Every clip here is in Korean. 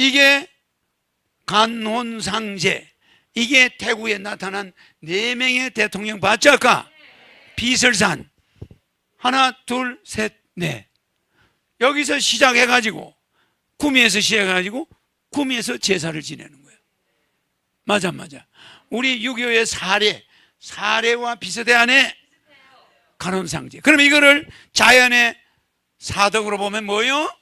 이게 간혼상제 이게 대구에 나타난 네 명의 대통령 봤죠 아까? 비설산. 하나 둘셋넷. 여기서 시작해 가지고 구미에서 시작해 가지고 구미에서 제사를 지내는 거예요. 맞아 맞아. 우리 유교의 사례 사례와 비슷해하네 간혼상제. 그럼 이거를 자연의 사덕으로 보면 뭐요?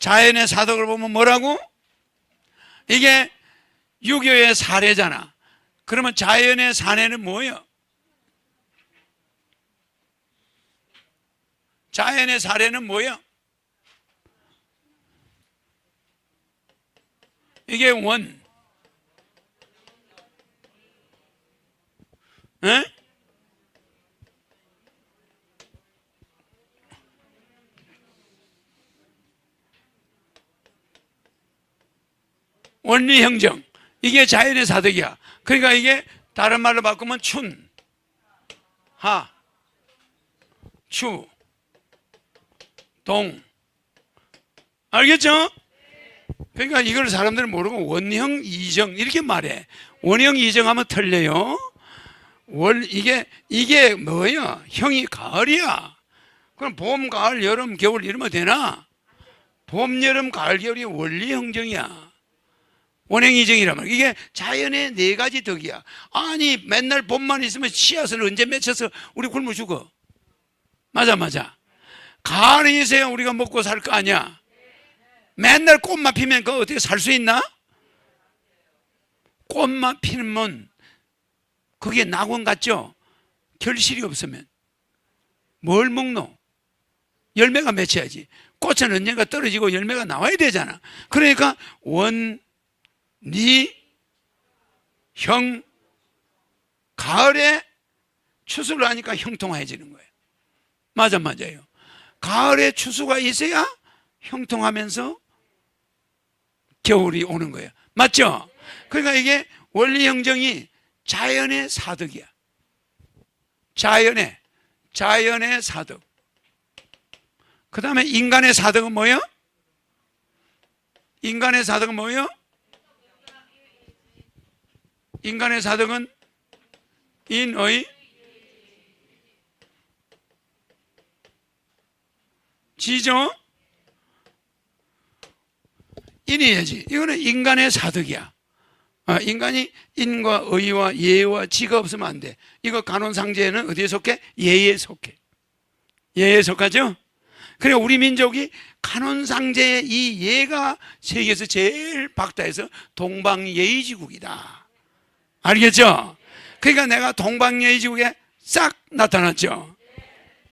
자연의 사덕을 보면 뭐라고? 이게 유교의 사례잖아. 그러면 자연의 사례는 뭐예요? 자연의 사례는 뭐예요? 이게 원. 에? 원리 형정. 이게 자연의 사덕이야. 그러니까 이게 다른 말로 바꾸면 춘, 하, 추, 동. 알겠죠? 그러니까 이걸 사람들은 모르고 원형 이정 이렇게 말해. 원형 이정하면 틀려요. 월 이게 이게 뭐야? 형이 가을이야. 그럼 봄, 가을, 여름, 겨울 이러면 되나? 봄, 여름, 가을, 겨울이 원리 형정이야. 원행이정이란 말이야. 이게 자연의 네 가지 덕이야. 아니, 맨날 봄만 있으면 씨앗을 언제 맺혀서 우리 굶어 죽어. 맞아, 맞아. 가을이 있어야 우리가 먹고 살 거 아니야. 맨날 꽃만 피면 그 어떻게 살 수 있나? 꽃만 피면 그게 낙원 같죠? 결실이 없으면. 뭘 먹노? 열매가 맺혀야지. 꽃은 언젠가 떨어지고 열매가 나와야 되잖아. 그러니까 원, 니, 형, 가을에 추수를 하니까 형통해지는 거예요. 맞아, 맞아요. 가을에 추수가 있어야 형통하면서 겨울이 오는 거예요. 맞죠? 그러니까 이게 원리 형정이 자연의 사덕이야. 자연의, 자연의 사덕. 그 다음에 인간의 사덕은 뭐예요? 인간의 사덕은 뭐예요? 인간의 사덕은 인의 지죠? 인이야지. 이거는 인간의 사덕이야. 아, 인간이 인과 의와 예와 지가 없으면 안 돼. 이거 간혼상제는 어디에 속해? 예에 속해. 예에 속하죠? 그래 우리 민족이 간혼상제의 이 예가 세계에서 제일 박다해서 동방예의지국이다. 알겠죠? 그러니까 내가 동방예의 지국에 싹 나타났죠.